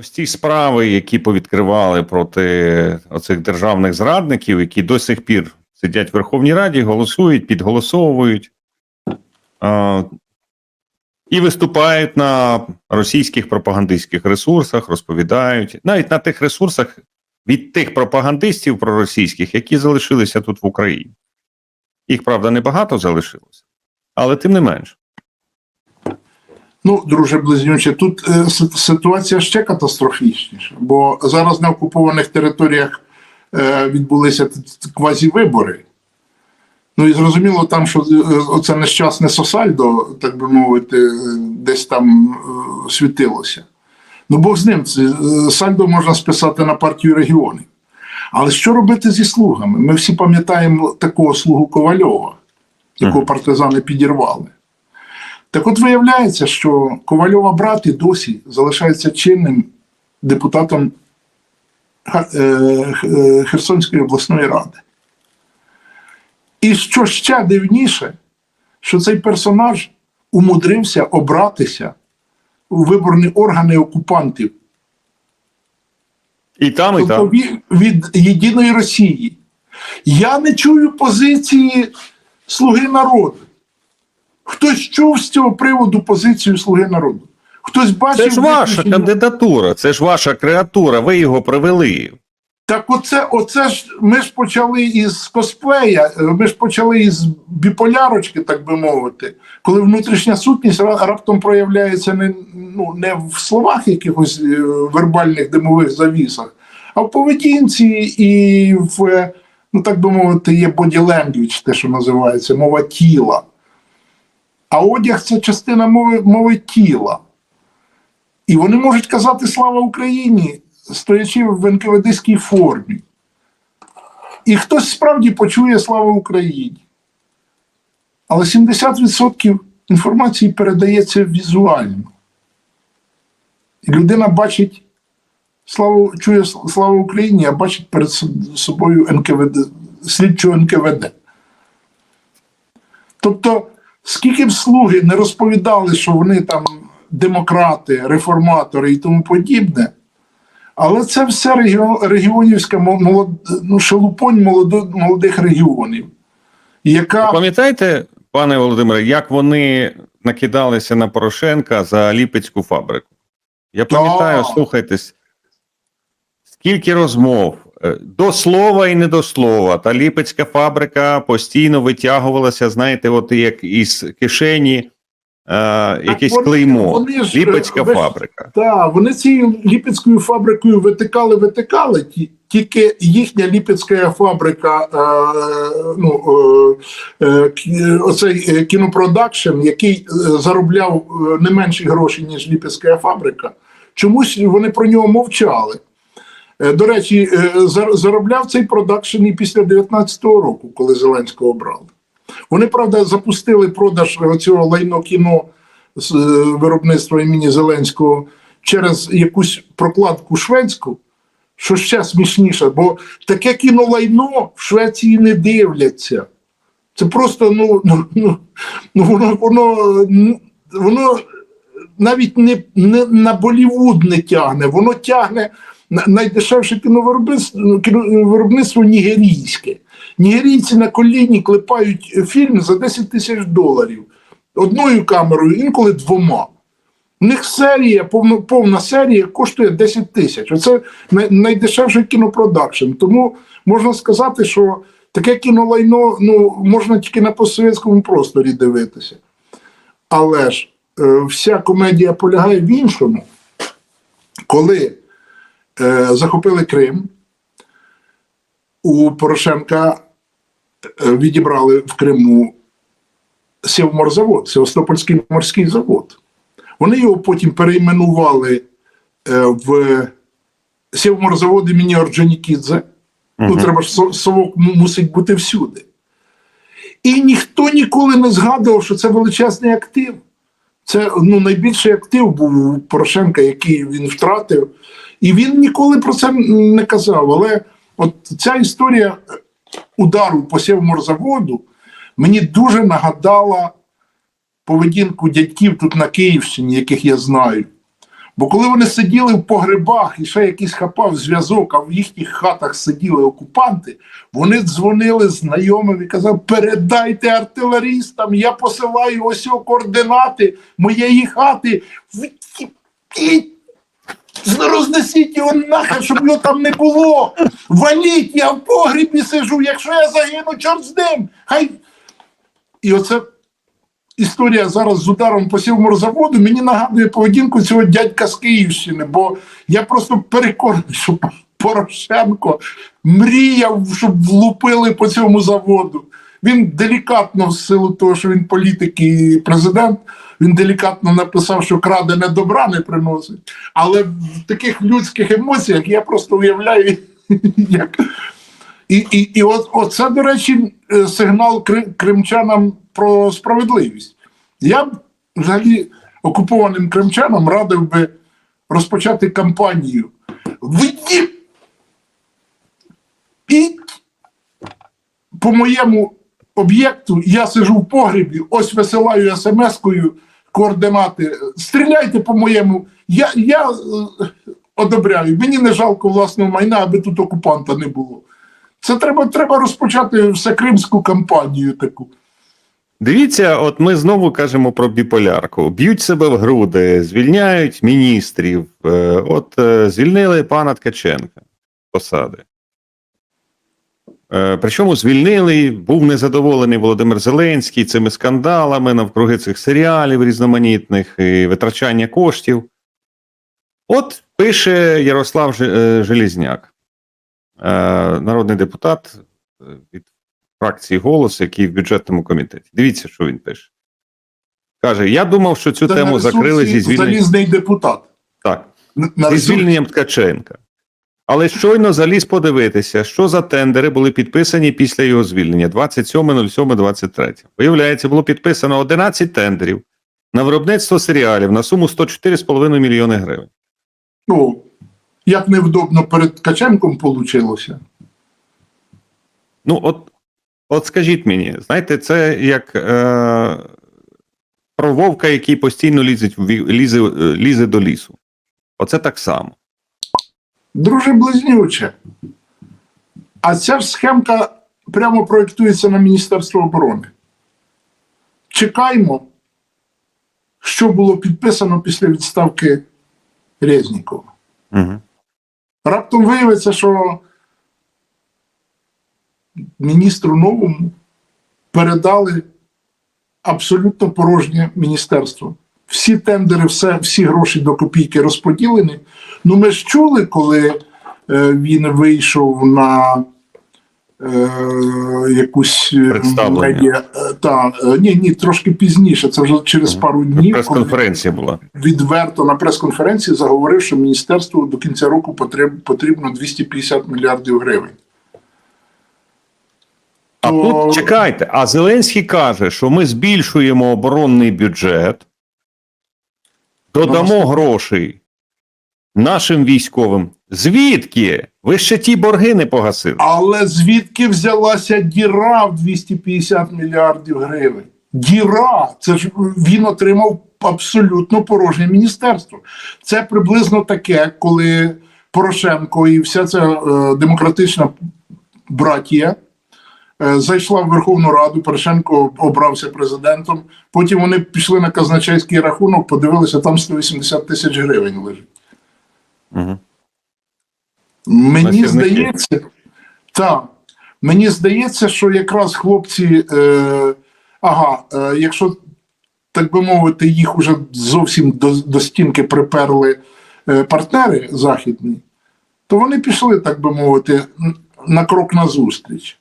Ось ті справи, які повідкривали проти оцих державних зрадників, які до сих пір сидять в Верховній Раді, голосують, підголосовують а, і виступають на російських пропагандистських ресурсах, розповідають, навіть на тих ресурсах від тих пропагандистів проросійських, які залишилися тут в Україні. Їх, правда, небагато залишилося, але тим не менш. Ну, друже близнюче, тут е, ситуація ще катастрофічніша, бо зараз на окупованих територіях е, відбулися квазівибори. Ну і зрозуміло там, що е, оце нещасне Сосальдо, так би мовити, десь там світилося. Ну, Бог з ним, сальдо можна списати на партію регіонів. Але що робити зі слугами? Ми всі пам'ятаємо такого слугу Ковальова, якого партизани підірвали. Так от виявляється, що Ковальова брат і досі залишається чинним депутатом е, е, Херсонської обласної ради. І що ще дивніше, що цей персонаж умудрився обратися у виборні органи окупантів, І там, і тобто там. від, від Єдиної Росії. Я не чую позиції Слуги народу. Хтось чув з цього приводу позицію Слуги народу. Хтось бачив. Це ж ваша виключення- кандидатура, це ж ваша креатура, ви його привели. Так, оце, оце ж ми ж почали із косплея, е, ми ж почали із біполярочки, так би мовити, коли внутрішня сутність раптом проявляється не, ну, не в словах якихось е, вербальних димових завісах, а в поведінці і в, е, ну так би мовити, є body language, те, що називається, мова тіла. А одяг це частина мови, мови тіла. І вони можуть казати слава Україні, стоячи в НКВДській формі. І хтось справді почує слава Україні. Але 70% інформації передається візуально. І людина бачить славу, чує слава Україні, а бачить перед собою НКВД, слідчого НКВД. Тобто, скільки б слуги не розповідали, що вони там демократи, реформатори і тому подібне, але це все регіонівська молод, ну, шелупонь молодо, молодих регіонів, яка Пам'ятаєте, пане Володимире, як вони накидалися на Порошенка за Ліпецьку фабрику? Я пам'ятаю, слухайтесь, скільки розмов до слова і не до слова. Та Ліпецька фабрика постійно витягувалася, знаєте, от як із кишені е, якесь вони- клеймо. вони ж, Ліпецька е, ви фабрика. Так, вони цією ліпецькою фабрикою витикали, витикали, ті- тільки їхня ліпецька фабрика, е, ну, е, е, оцей е, кінопродакшн, який е, заробляв е, не менші гроші, ніж ліпецька фабрика, чомусь вони про нього мовчали. Е, До речі, е, заробляв цей продакшн і після 19-го року, коли Зеленського обрали. Вони, правда, запустили продаж цього лайно кіно з е, виробництва імені Зеленського через якусь прокладку шведську, що ще смішніше, бо таке кінолайно в Швеції не дивляться. Це просто ну, ну, ну, ну воно, воно, ну, воно навіть не, не на Болівуд не тягне, воно тягне найдешевше кіновиробництво, ну, кіновиробництво нігерійське. Нігерійці на коліні клепають фільм за 10 тисяч доларів одною камерою, інколи двома. У них серія, повна, повна серія коштує 10 тисяч. Оце найдешевший кінопродакшн. Тому можна сказати, що таке кінолайно ну, можна тільки на постсовєтському просторі дивитися. Але ж е, вся комедія полягає в іншому. Коли захопили Крим, у Порошенка е, відібрали в Криму Сівморзавод, Севастопольський морський завод. Вони його потім перейменували е, в Сівморзавод імені Орджонікідзе. Ну, треба ж совок мусить бути всюди. І ніхто ніколи не згадував, що це величезний актив. Це ну, найбільший актив був у Порошенка, який він втратив. І він ніколи про це не казав. Але от ця історія удару по Сєвморзаводу мені дуже нагадала поведінку дядьків тут на Київщині, яких я знаю. Бо коли вони сиділи в погребах і ще якийсь хапав зв'язок, а в їхніх хатах сиділи окупанти, вони дзвонили знайомим і казали: передайте артилерістам, я посилаю ось координати моєї хати. Рознесіть його нахер, щоб його там не було. Валіть, я в погрібі сижу. Якщо я загину, чорт з ним. Хай. І оце історія зараз з ударом по сівморзаводу мені нагадує поведінку цього дядька з Київщини, бо я просто переконаний, що Порошенко мріяв, щоб влупили по цьому заводу. Він делікатно, в силу того, що він політик і президент, він делікатно написав, що крадене добра не приносить. Але в таких людських емоціях я просто уявляю, як. І, і, і от, оце, до речі, е, сигнал кримчанам про справедливість. Я б взагалі окупованим кримчанам радив би розпочати кампанію. Вийдіть і по моєму об'єкту я сижу в погрібі, ось висилаю смс-кою координати. Стріляйте по моєму. Я, я е, одобряю. Мені не жалко власного майна, аби тут окупанта не було. Це треба, треба розпочати всекримську кампанію таку. Дивіться, от ми знову кажемо про біполярку. Б'ють себе в груди, звільняють міністрів. Е, От е, звільнили пана Ткаченка посади. Е, Причому звільнили, був незадоволений Володимир Зеленський цими скандалами навкруги цих серіалів різноманітних і витрачання коштів. От пише Ярослав е, Желізняк, е, народний депутат від фракції голос, який в бюджетному комітеті. Дивіться, що він пише. Каже: Я думав, що цю Це тему закрили зі звільненням. залізний депутат. Так, зі звільненням Ткаченка. Але щойно заліз подивитися, що за тендери були підписані після його звільнення 27.07.23. Виявляється, було підписано 11 тендерів на виробництво серіалів на суму 104,5 мільйони гривень. Ну, як невдобно перед Ткаченком вийшло. Ну, от, от скажіть мені, знаєте, це як е, про вовка, який постійно лізе, лізе, лізе до лісу. Оце так само. Друже близнюче. А ця ж схемка прямо проєктується на Міністерство оборони. Чекаймо, що було підписано після відставки Резнікова. Угу. Раптом виявиться, що міністру новому передали абсолютно порожнє міністерство. Всі тендери, все, всі гроші до копійки розподілені. Ну, ми ж чули, коли е, він вийшов на е, якусь е, медіа. е, Та, ні, ні, трошки пізніше. Це вже через пару днів. Прес-конференція була. відверто на прес-конференції заговорив, що міністерству до кінця року потреб, потрібно 250 мільярдів гривень. А То- тут чекайте, а Зеленський каже, що ми збільшуємо оборонний бюджет, додамо Ну, грошей нашим військовим. Звідки? Ви ще ті борги не погасили. Але звідки взялася діра в 250 мільярдів гривень? Діра, це ж він отримав абсолютно порожнє міністерство. Це приблизно таке, коли Порошенко і вся ця е, демократична братія зайшла в Верховну Раду. Порошенко обрався президентом. Потім вони пішли на казначейський рахунок, подивилися, там 180 тисяч гривень лежить. Угу. Мені здається, так. Мені здається, що якраз хлопці, е, ага, е, якщо так би мовити, їх уже зовсім до, до стінки приперли е, партнери західні, то вони пішли, так би мовити, на крок назустріч.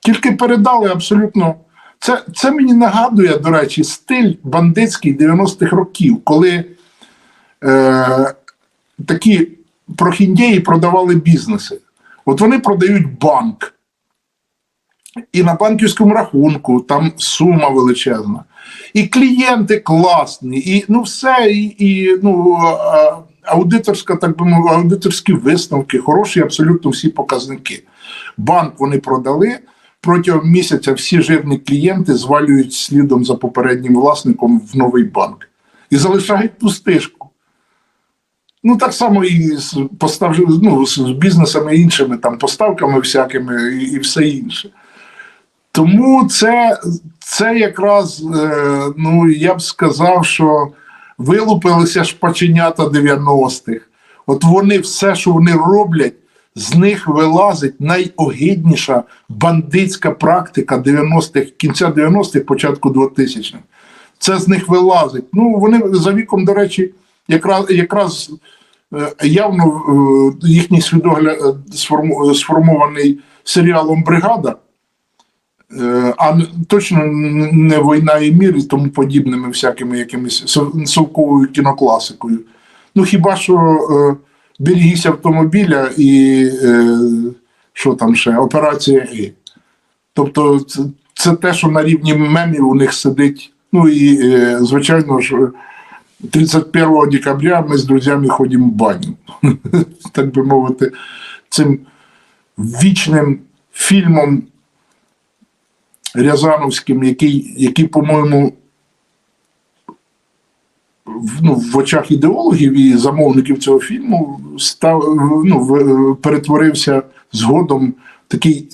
Тільки передали абсолютно. Це, це мені нагадує, до речі, стиль бандитський 90-х років, коли е, такі прохіндеї продавали бізнеси. От вони продають банк. І на банківському рахунку там сума величезна. І клієнти класні, і ну все, і, і ну, аудиторська, так би мовити, аудиторські висновки, хороші абсолютно всі показники. Банк вони продали. Протягом місяця всі жирні клієнти звалюють слідом за попереднім власником в новий банк і залишають пустишку. Ну, так само і з постав, ну, з бізнесами іншими, там, поставками всякими і, і все інше. Тому це, це якраз, е, ну, я б сказав, що вилупилися шпаченята 90-х. От вони все, що вони роблять, з них вилазить найогидніша бандитська практика 90-х, кінця 90-х, початку 2000-х. Це з них вилазить. Ну, вони за віком, до речі, якраз, якраз е, явно е, їхній свідогляд е, сформований серіалом Бригада. А точно не війна і мір і тому подібними всякими якимись совковою кінокласикою. Ну хіба що е, берегись автомобіля і е, що там ще, операція І. Тобто, це, це те, що на рівні мемів у них сидить. Ну і е, звичайно ж, 31 декабря ми з друзями ходимо в баню. Так би мовити, цим вічним фільмом Рязановським, який, який по-моєму, ну, в очах ідеологів і замовників цього фільму став, ну, перетворився згодом такий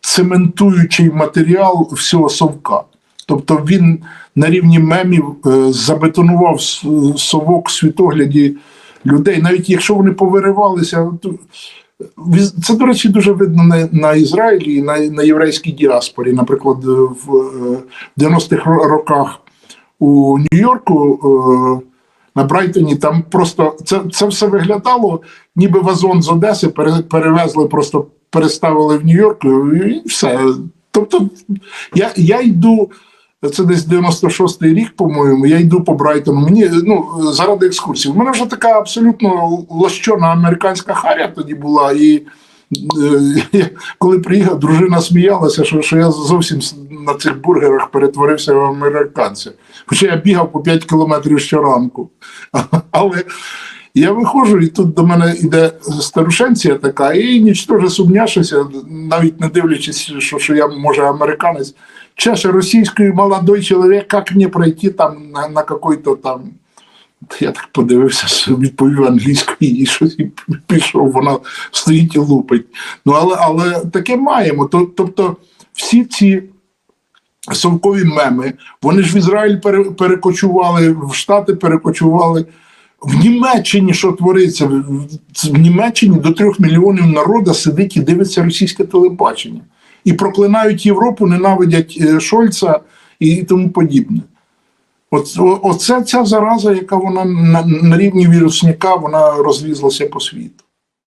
цементуючий матеріал всього совка. Тобто він на рівні мемів е, забетонував совок в світогляді людей, навіть якщо вони повиривалися, Це, до речі, дуже видно на, на Ізраїлі і на, на єврейській діаспорі. Наприклад, е, в е, 90-х роках у Нью-Йорку е, на Брайтоні там просто це, це все виглядало, ніби вазон з Одеси пере- перевезли, просто переставили в Нью-Йорк і все. Тобто я, я йду. Це десь 96-й рік, по-моєму. Я йду по Брайтону. Мені ну заради екскурсії. У мене вже така абсолютно лощона американська харя тоді була. І е, коли приїхав, дружина сміялася, що, що я зовсім на цих бургерах перетворився в американця. Хоча я бігав по 5 кілометрів щоранку. Але я виходжу, і тут до мене йде старушенція така, і нічого сумняшися, навіть не дивлячись, що, що я може американець. Чеше російською молодой чоловік, як мені пройти там на, на какой-то там. Я так подивився, відповів англійською і щось і пішов, вона стоїть і лупить. Ну, але, але таке маємо. Тобто всі ці совкові меми, вони ж в Ізраїль перекочували, в Штати перекочували. В Німеччині що твориться? В- Німеччині до трьох мільйонів народу сидить і дивиться російське телебачення. І проклинають Європу, ненавидять е, Шольца і тому подібне. От, оце ця зараза, яка вона на, на рівні вірусняка, вона розлізлася по світу.